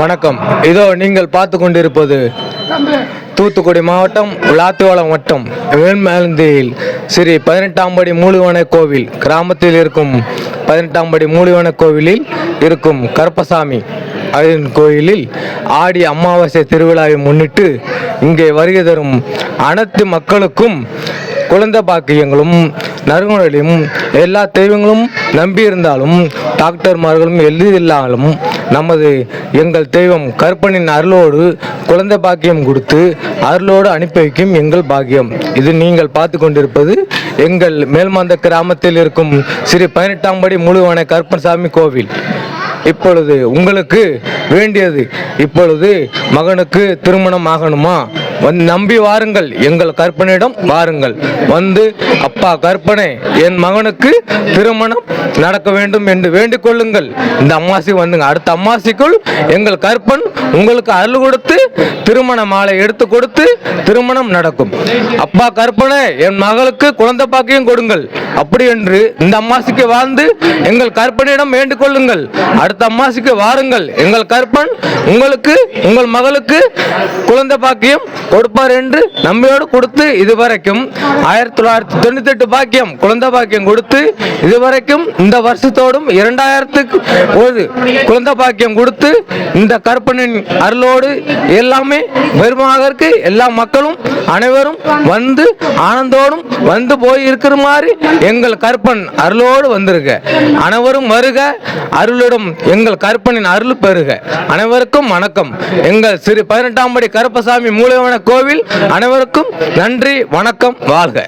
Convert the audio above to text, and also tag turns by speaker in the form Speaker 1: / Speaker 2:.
Speaker 1: வணக்கம். இதோ நீங்கள் பார்த்து கொண்டிருப்பது தூத்துக்குடி மாவட்டம் விளாத்துவளம் வட்டம் வேண்மேலந்தியில் ஸ்ரீ பதினெட்டாம் படி மூலிவன கோவில். கிராமத்தில் இருக்கும் பதினெட்டாம் படி மூலிவன கோவிலில் இருக்கும் கருப்பசாமி அதன் கோயிலில் ஆடி அமாவாசை திருவிழாவை முன்னிட்டு இங்கே வருகை தரும் அனைத்து மக்களுக்கும் குழந்தை பாக்கியங்களும் நறுமணலையும் எல்லா தெய்வங்களும் நம்பியிருந்தாலும் டாக்டர்மார்களும் எழுதியில்லாலும் நமது எங்கள் தெய்வம் கற்பனின் அருளோடு குழந்தை பாக்கியம் கொடுத்து அருளோடு அனுப்பி வைக்கும் எங்கள் பாக்கியம். இது நீங்கள் பார்த்து கொண்டிருப்பது எங்கள் மேல்மாந்த கிராமத்தில் இருக்கும் ஸ்ரீ பதினெட்டாம் படி முழுவன கருப்பன்சாமி கோவில். இப்பொழுது உங்களுக்கு வேண்டியது இப்பொழுது மகனுக்கு திருமணம் ஆகணுமா? நம்பி வாருங்கள். எங்கள் கற்பனையிடம் வாருங்கள். வந்து அப்பா கற்பனை என் மகனுக்கு திருமணம் நடக்க வேண்டும் என்று வேண்டிக் கொள்ளுங்கள். இந்த அம்மாசி வந்துங்க. அடுத்த அம்மாசிக்குள் எங்கள் கற்பன் உங்களுக்கு அருள் கொடுத்து திருமண மாலை எடுத்து கொடுத்து திருமணம் நடக்கும். அப்பா கற்பனை என் மகளுக்கு குழந்தை பாக்கியம் கொடுங்கள். அப்படி என்று இந்த அம்மாசிக்கு வாழ்ந்து எங்கள் கற்பனையிடம் வேண்டிக் கொள்ளுங்கள். அடுத்த அம்மாசிக்கு வாருங்கள். எங்கள் கற்பன் உங்களுக்கு உங்கள் மகளுக்கு குழந்தை பாக்கியம் கொடுப்பார் என்று நம்பியோடு கொடுத்து இதுவரைக்கும் ஆயிரத்தி தொள்ளாயிரத்தி தொண்ணூத்தி எட்டு பாக்கியம் குழந்தை பாக்கியம் கொடுத்து இதுவரைக்கும் இந்த வருஷத்தோடும் இரண்டாயிரத்துக்கு ஒரு குழந்தை பாக்கியம் கொடுத்து இந்த கற்பனின் அருளோடு எல்லாமே பெருமாக இருக்கு. எல்லா மக்களும் அனைவரும் வந்து ஆனந்தோடும் வந்து போய் இருக்கிற மாதிரி எங்கள் கற்பன் அருளோடு வந்திருக்க. அனைவரும் வருக அருளிடம் எங்கள் கற்பனின் அருள் பெறுக அனைவருக்கும் வணக்கம். எங்கள் ஸ்ரீ பதினெட்டாம் படி கருப்பசாமி மூலவன கோவில் அனைவருக்கும் நன்றி வணக்கம் வாழ்க.